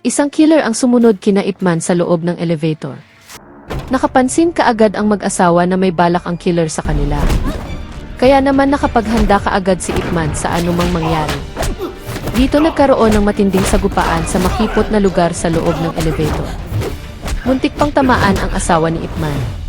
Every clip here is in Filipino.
Isang killer ang sumunod kina Ipman sa loob ng elevator. Nakapansin kaagad ang mag-asawa na may balak ang killer sa kanila. Kaya naman nakapaghanda kaagad si Ipman sa anumang mangyari. Dito nagkaroon ng matinding sagupaan sa makipot na lugar sa loob ng elevator. Muntik pang tamaan ang asawa ni Ipman.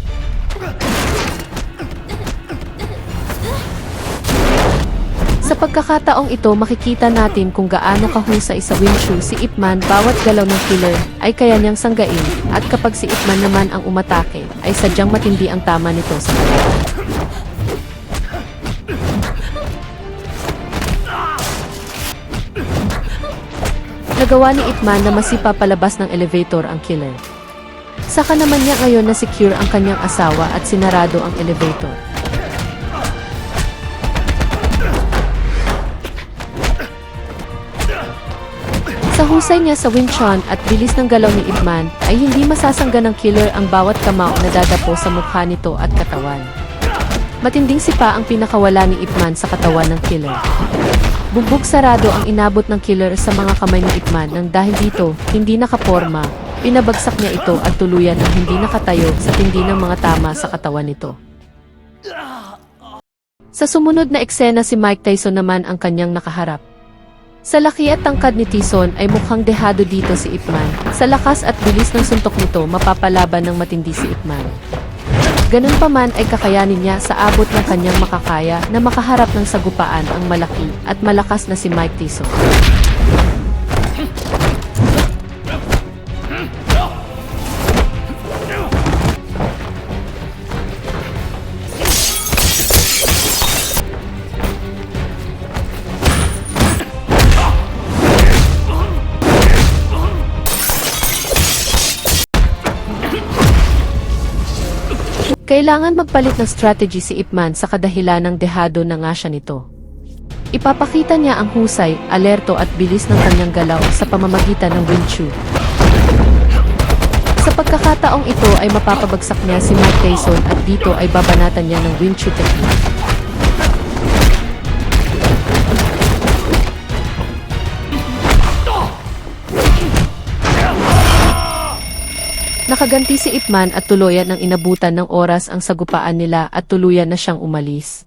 Sa pagkakataong ito makikita natin kung gaano kahusay sa Winchu si Ipman bawat galaw ng killer ay kaya niyang sanggain at kapag si Ipman naman ang umatake ay sadyang matindi ang tama nito sa kalaban. Nagawa ni Ipman na masipa palabas ng elevator ang killer. Saka naman niya ngayon na secure ang kanyang asawa at sinarado ang elevator. Sa husay niya sa Winchon at bilis ng galaw ni Ipman ay hindi masasangga ng killer ang bawat kamao na dadapo sa mukha nito at katawan. Matinding sipa ang pinakawala ni Ipman sa katawan ng killer. Bugbog sarado ang inabot ng killer sa mga kamay ni Ipman nang dahil dito, hindi nakaporma, pinabagsak niya ito at tuluyan ng hindi nakatayo sa tindi ng mga tama sa katawan nito. Sa sumunod na eksena si Mike Tyson naman ang kanyang nakaharap. Sa laki at tangkad ni Tyson ay mukhang dehado dito si Ipman. Sa lakas at bilis ng suntok nito mapapalaban ng matindi si Ipman. Ganun pa man ay kakayanin niya sa abot ng kanyang makakaya na makaharap ng sagupaan ang malaki at malakas na si Mike Tyson. Kailangan magpalit ng strategy si Ipman sa kadahilan ng dehado na nga siya nito. Ipapakita niya ang husay, alerto at bilis ng kanyang galaw sa pamamagitan ng Winchu. Sa pagkakataong ito ay mapapabagsak niya si Mike Tyson at dito ay babanatan niya ng Winchu technique. Nakaganti si Ipman at tuluyan ng inabutan ng oras ang sagupaan nila at tuluyan na siyang umalis.